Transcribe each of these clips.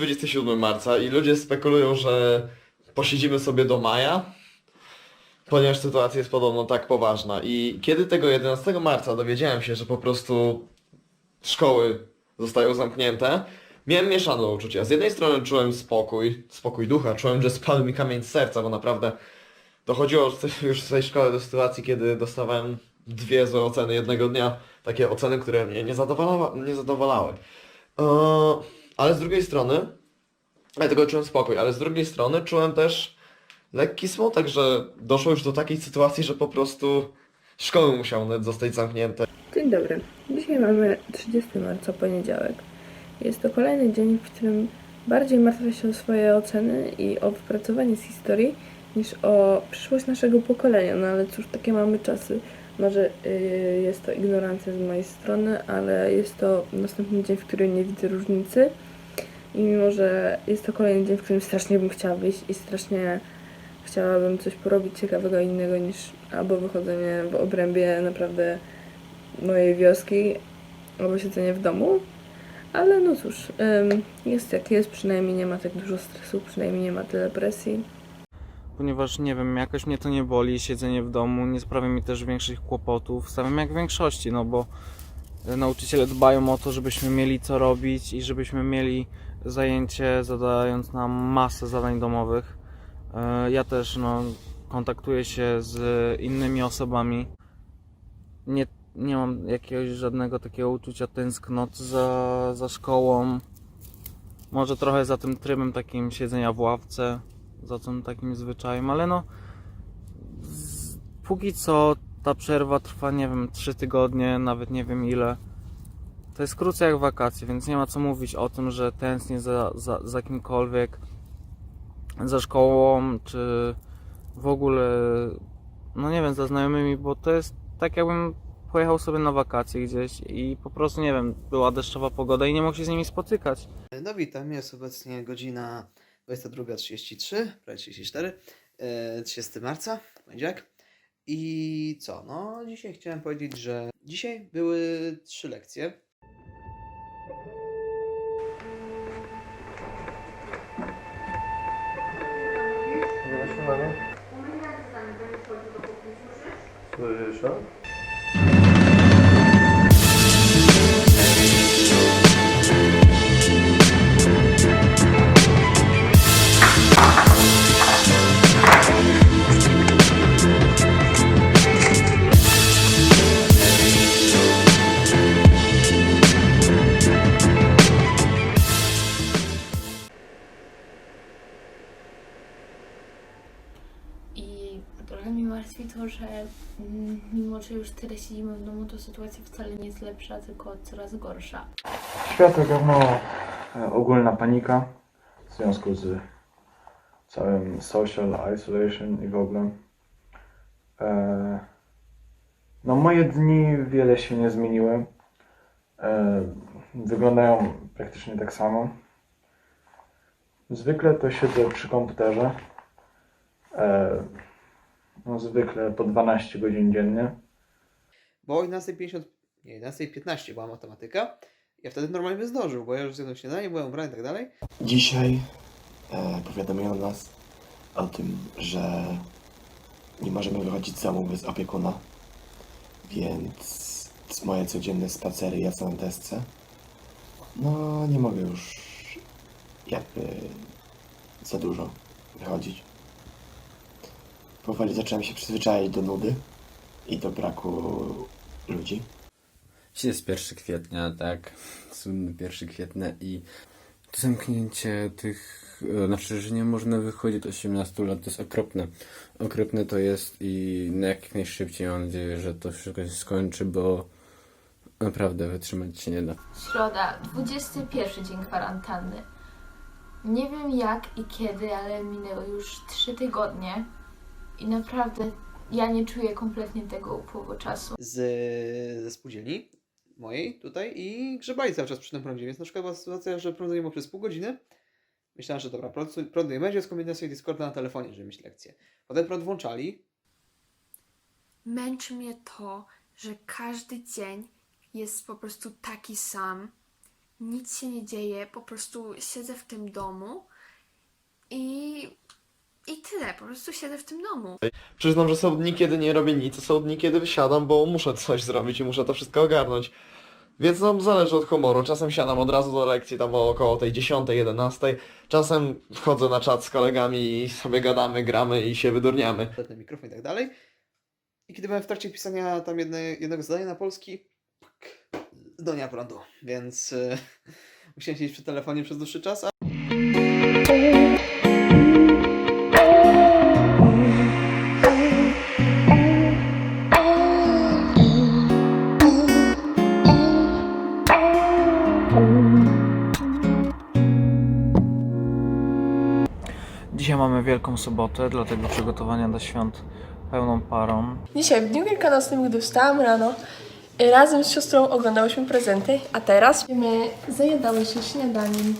Dzisiaj jest 27 marca i ludzie spekulują, że posiedzimy sobie do maja, ponieważ sytuacja jest podobno tak poważna. I kiedy tego 11 marca dowiedziałem się, że po prostu szkoły zostają zamknięte, miałem mieszane uczucia. Z jednej strony czułem spokój, spokój ducha, czułem, że spadł mi kamień z serca, bo naprawdę dochodziło już z tej szkoły do sytuacji, kiedy dostawałem dwie złe oceny jednego dnia. Takie oceny, które mnie nie, nie zadowalały. Eee, ale z drugiej strony, ja tego czułem spokój, ale z drugiej strony czułem też lekki smutek, że doszło już do takiej sytuacji, że po prostu szkoły musiały zostać zamknięte. Dzień dobry. Dzisiaj mamy 30 marca, poniedziałek. Jest to kolejny dzień, w którym bardziej martwię się o swoje oceny i o wypracowanie z historii niż o przyszłość naszego pokolenia. No ale cóż, takie mamy czasy. Może yy, jest to ignorancja z mojej strony, ale jest to następny dzień, w którym nie widzę różnicy. I mimo, że jest to kolejny dzień, w którym strasznie bym chciała wyjść i strasznie chciałabym coś porobić ciekawego innego niż albo wychodzenie w obrębie naprawdę mojej wioski albo siedzenie w domu. Ale no cóż, jest jak jest, przynajmniej nie ma tak dużo stresu, przynajmniej nie ma tyle presji. ponieważ nie wiem, jakoś mnie to nie boli, siedzenie w domu nie sprawia mi też większych kłopotów, samym jak w większości, no bo e, nauczyciele dbają o to, żebyśmy mieli co robić i żebyśmy mieli zajęcie, zadając nam masę zadań domowych. E, Ja też no, kontaktuję się z innymi osobami. Nie, nie mam jakiegoś żadnego takiego uczucia tęsknoty za, za szkołą. Może trochę za tym trybem takim siedzenia w ławce za tym takim zwyczajem, ale no z, póki co ta przerwa trwa, nie wiem, 3 tygodnie, nawet nie wiem ile. To jest krócej jak wakacje, więc nie ma co mówić o tym, że tęsknię za, za, za kimkolwiek, za szkołą, czy w ogóle, no nie wiem, za znajomymi, bo to jest tak jakbym pojechał sobie na wakacje gdzieś i po prostu, nie wiem, była deszczowa pogoda i nie mógł się z nimi spotykać. No witam, jest obecnie godzina 22.33, prawie 34, e, 30 marca, poniedziałek. I co, no dzisiaj chciałem powiedzieć, że dzisiaj były trzy lekcje. Słyszę? I to, że mm, mimo, że już tyle siedzimy w domu, to sytuacja wcale nie jest lepsza, tylko coraz gorsza. Świat ogarnęła e, ogólna panika w związku z całym social isolation i w ogóle. E, No moje dni wiele się nie zmieniły. E, Wyglądają praktycznie tak samo. Zwykle to siedzę przy komputerze. No zwykle po 12 godzin dziennie. Bo o 11.50, nie, 11.15 była matematyka. Ja wtedy normalnie bym zdążył, bo ja już zjadłem śniadanie, byłem ubrany i tak dalej. Dzisiaj e, powiadomiono nas o tym, że nie możemy wychodzić z domu bez opiekuna, więc moje codzienne spacery jazda na desce, no nie mogę już jakby za dużo wychodzić. Powoli zacząłem się przyzwyczajać do nudy i do braku ludzi. Dzisiaj jest 1 kwietnia, tak, słynny 1 kwietnia i to zamknięcie tych, e, znaczy, że nie można wychodzić od 18 lat, to jest okropne. Okropne to jest i na jak najszybciej mam nadzieję, że to wszystko się skończy, bo naprawdę wytrzymać się nie da. Środa, 21 dzień kwarantanny. Nie wiem jak i kiedy, ale minęły już 3 tygodnie i naprawdę ja nie czuję kompletnie tego upływu czasu. z, ze spółdzielni mojej tutaj i grzebali cały czas przy tym prądzie, więc na przykład była sytuacja, że prądu nie było przez pół godziny. Myślałem, że dobra, prąd, prądu nie będzie, skombinowałem sobie Discorda na telefonie, żeby mieć lekcję. Potem prąd włączali, Męczy mnie to, że każdy dzień jest po prostu taki sam nic się nie dzieje, po prostu siedzę w tym domu i, i tyle, po prostu siedzę w tym domu. Przyznam, że są dni, kiedy nie robię nic, a są dni, kiedy wysiadam, bo muszę coś zrobić i muszę to wszystko ogarnąć. Więc no, zależy od humoru. Czasem siadam od razu do lekcji, tam około tej 10, 11. Czasem wchodzę na czat z kolegami i sobie gadamy, gramy i się wydurniamy. ten mikrofon i tak dalej. I kiedy byłem w trakcie pisania tam jedne, jednego zdania na polski, puk, do dnia prądu, więc y, musiałem siedzieć przy telefonie przez dłuższy czas, a Dzisiaj mamy Wielką Sobotę, dlatego przygotowania do świąt pełną parą. Dzisiaj, w dniu wielkanocnym, gdy wstałam rano, razem z siostrą oglądałyśmy prezenty, a teraz my zajadały się śniadaniem.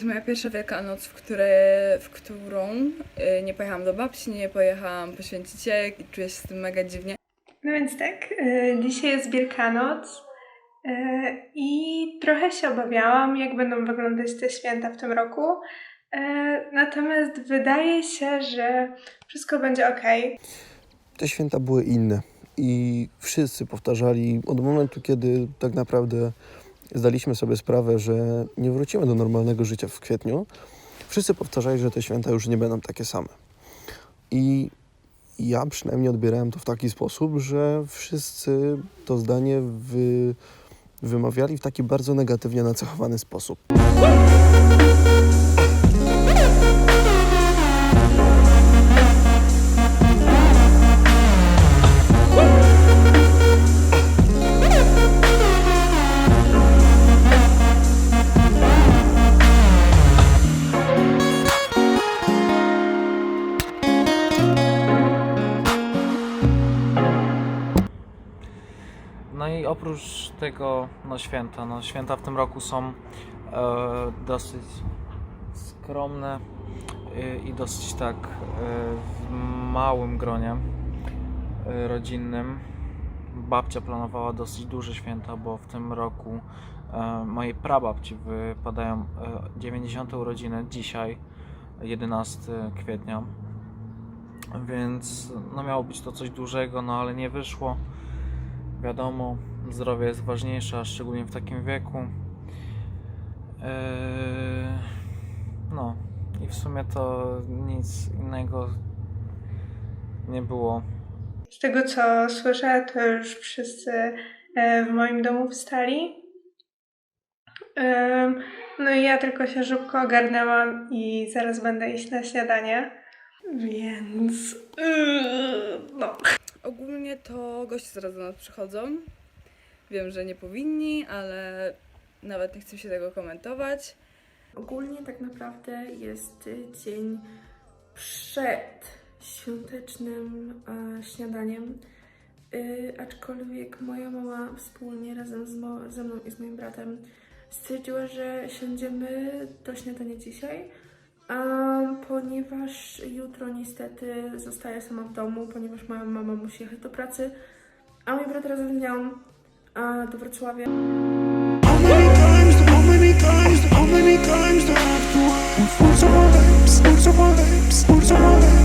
To moja pierwsza Wielkanoc, w, które, w którą y, nie pojechałam do babci, nie pojechałam poświęcić jajek i czuję się z tym mega dziwnie. No więc tak, y, dzisiaj jest Wielkanoc y, i trochę się obawiałam, jak będą wyglądać te święta w tym roku. Y, Natomiast wydaje się, że wszystko będzie ok. te święta były inne i wszyscy powtarzali od momentu, kiedy tak naprawdę zdaliśmy sobie sprawę, że nie wrócimy do normalnego życia w kwietniu, wszyscy powtarzali, że te święta już nie będą takie same. I ja przynajmniej odbierałem to w taki sposób, że wszyscy to zdanie wy, wymawiali w taki bardzo negatywnie nacechowany sposób. No i oprócz tego, no święta, no święta w tym roku są e, dosyć skromne e, i dosyć tak e, w małym gronie rodzinnym. Babcia planowała dosyć duże święta, bo w tym roku mojej prababci wypadają e, 90 urodziny dzisiaj, 11 kwietnia. Więc no miało być to coś dużego, no ale nie wyszło. Wiadomo, zdrowie jest ważniejsze, szczególnie w takim wieku. Eee, no i w sumie to nic innego nie było. Z tego co słyszę, to już wszyscy e, w moim domu wstali. Ym, No i ja tylko się szybko ogarnęłam i zaraz będę iść na śniadanie. Więc. Goście zaraz do nas przychodzą. Wiem, że nie powinni, ale nawet nie chcę się tego komentować. Ogólnie tak naprawdę jest dzień przed świątecznym e, śniadaniem, y, aczkolwiek moja mama wspólnie razem z mo- ze mną i z moim bratem stwierdziła, że siądziemy do śniadania dzisiaj, a ponieważ jutro niestety zostaję sama w domu, ponieważ moja mama musi jechać do pracy, a mój brat razem z nią a, do Wrocławia. Ja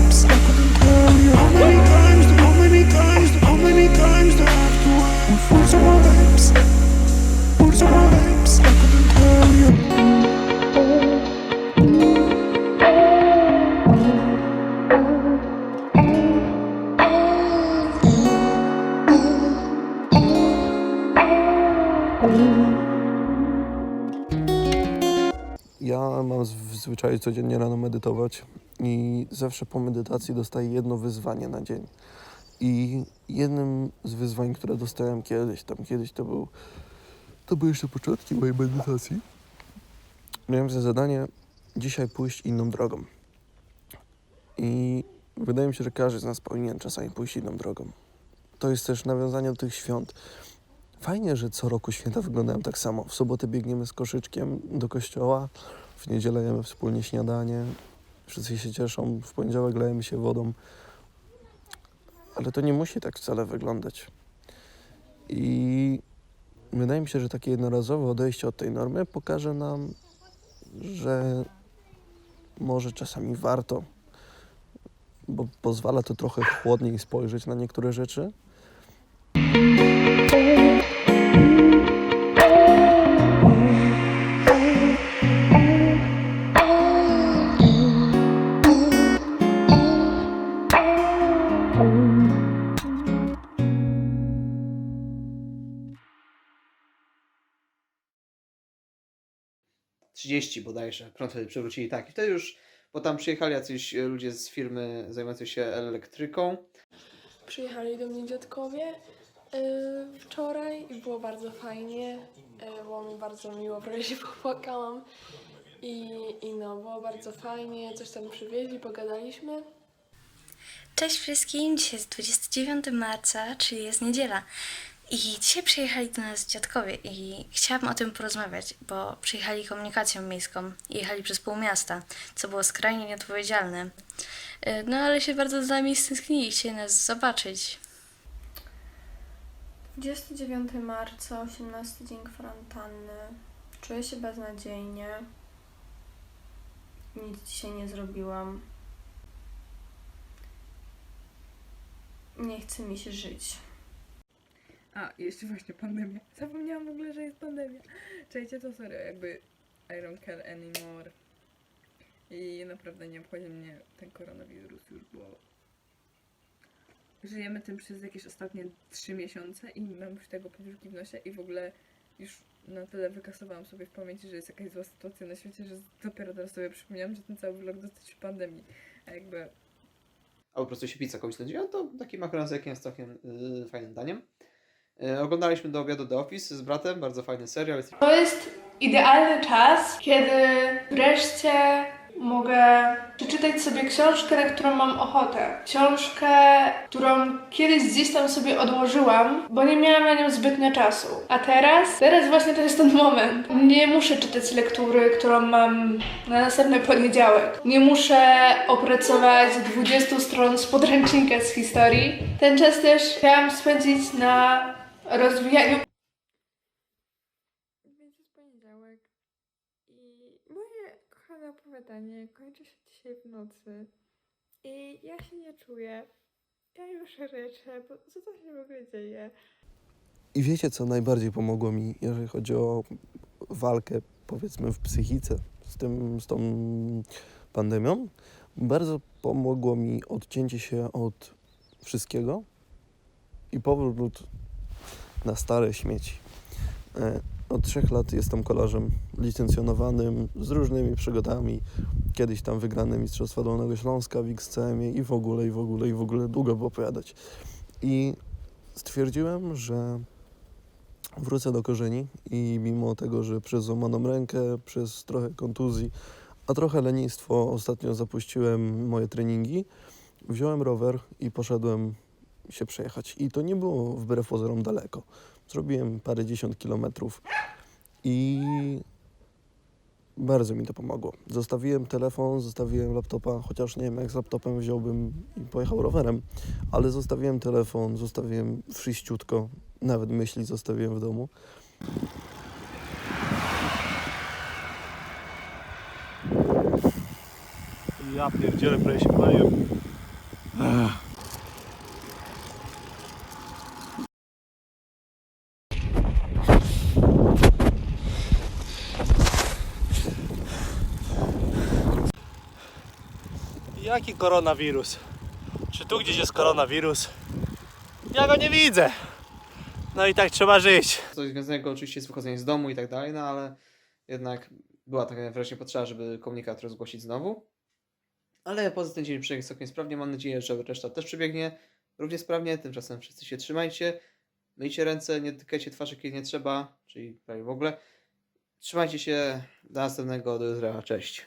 zwyczaju codziennie rano medytować i zawsze po medytacji dostaję jedno wyzwanie na dzień. I jednym z wyzwań, które dostałem kiedyś, tam kiedyś to był, to były jeszcze początki mojej medytacji, miałem za zadanie dzisiaj pójść inną drogą. I wydaje mi się, że każdy z nas powinien czasami pójść inną drogą. To jest też nawiązanie do tych świąt. Fajnie, że co roku święta wyglądają tak samo. W sobotę biegniemy z koszyczkiem do kościoła, w niedzielę jemy wspólnie śniadanie, wszyscy się cieszą, w poniedziałek lejemy się wodą. Ale to nie musi tak wcale wyglądać. I wydaje mi się, że takie jednorazowe odejście od tej normy pokaże nam, że może czasami warto, bo pozwala to trochę chłodniej spojrzeć na niektóre rzeczy. Trzydzieści bodajże, prąd wtedy przywrócili, tak. I wtedy już, bo tam przyjechali jacyś e, ludzie z firmy zajmującej się elektryką. Przyjechali do mnie dziadkowie y, wczoraj i było bardzo fajnie. Y, było mi bardzo miło, prawie się popłakałam. I, I no, było bardzo fajnie, coś tam przywieźli, pogadaliśmy. Cześć wszystkim, dzisiaj jest 29 marca, czyli jest niedziela. I dzisiaj przyjechali do nas dziadkowie i chciałabym o tym porozmawiać, bo przyjechali komunikacją miejską i jechali przez pół miasta, co było skrajnie nieodpowiedzialne. Y, No ale się bardzo z nami stęsknili, chcieli nas zobaczyć. 29 marca, 18 dzień kwarantanny. Czuję się beznadziejnie. Nic dzisiaj nie zrobiłam. Nie chce mi się żyć. A, jeszcze właśnie pandemia. Zapomniałam w ogóle, że jest pandemia. Czekajcie, to sorry, jakby I don't care anymore. I naprawdę nie obchodzi mnie ten koronawirus już, bo żyjemy tym przez jakieś ostatnie 3 miesiące i mam już tego powiórki w nosie i w ogóle już na tyle wykasowałam sobie w pamięci, że jest jakaś zła sytuacja na świecie, że dopiero teraz sobie przypomniałam, że ten cały vlog dotyczy pandemii. A jakby albo po prostu się pizza komuś znudziła, to taki makaron z jakiem jest całkiem yy, fajnym daniem. Yy, oglądaliśmy do obiadu The Office z bratem, bardzo fajny serial. To jest idealny czas, kiedy wreszcie mogę przeczytać sobie książkę, na którą mam ochotę. Książkę, którą kiedyś gdzieś tam sobie odłożyłam, bo nie miałam na nią zbytnio czasu. A teraz? Teraz właśnie to jest ten moment. Nie muszę czytać lektury, którą mam na następny poniedziałek. Nie muszę opracować 20 stron z podręcznika z historii. Ten czas też chciałam spędzić na rozwijaniu Więc jest poniedziałek i moje kochane opowiadanie kończy się dzisiaj w nocy i ja się nie czuję. Ja już ryczę, bo co to się w ogóle dzieje? I wiecie, co najbardziej pomogło mi, jeżeli chodzi o walkę, powiedzmy, w psychice z, tym, z tą pandemią? Bardzo pomogło mi odcięcie się od wszystkiego i powrót na stare śmieci. E, Od trzech lat jestem kolarzem licencjonowanym z różnymi przygodami. Kiedyś tam wygrane Mistrzostwa Dolnego Śląska w XCM i w ogóle, i w ogóle, i w ogóle długo by opowiadać. I stwierdziłem, że wrócę do korzeni i mimo tego, że przez złamaną rękę, przez trochę kontuzji, a trochę lenistwo ostatnio zapuściłem moje treningi, wziąłem rower i poszedłem się przejechać. I to nie było wbrew pozorom daleko. Zrobiłem parędziesiąt kilometrów i bardzo mi to pomogło. Zostawiłem telefon, zostawiłem laptopa, chociaż nie wiem jak z laptopem wziąłbym i pojechał rowerem, ale zostawiłem telefon, zostawiłem wszyściutko, nawet myśli zostawiłem w domu. Ja pierdzielę, prawie się paliłem. Koronawirus? Czy tu gdzieś jest koronawirus? Ja go nie widzę. No i tak trzeba żyć. coś związanego oczywiście z wychodzeniem z domu i tak dalej, no ale jednak była taka wreszcie potrzeba, żeby komunikat rozgłosić znowu. Ale poza tym dzień przebiegł całkiem sprawnie. Mam nadzieję, że reszta też przebiegnie równie sprawnie. Tymczasem wszyscy się trzymajcie. Myjcie ręce, nie dotykajcie twarzy, kiedy nie trzeba, czyli prawie w ogóle. Trzymajcie się. Do następnego, do jutra. Cześć.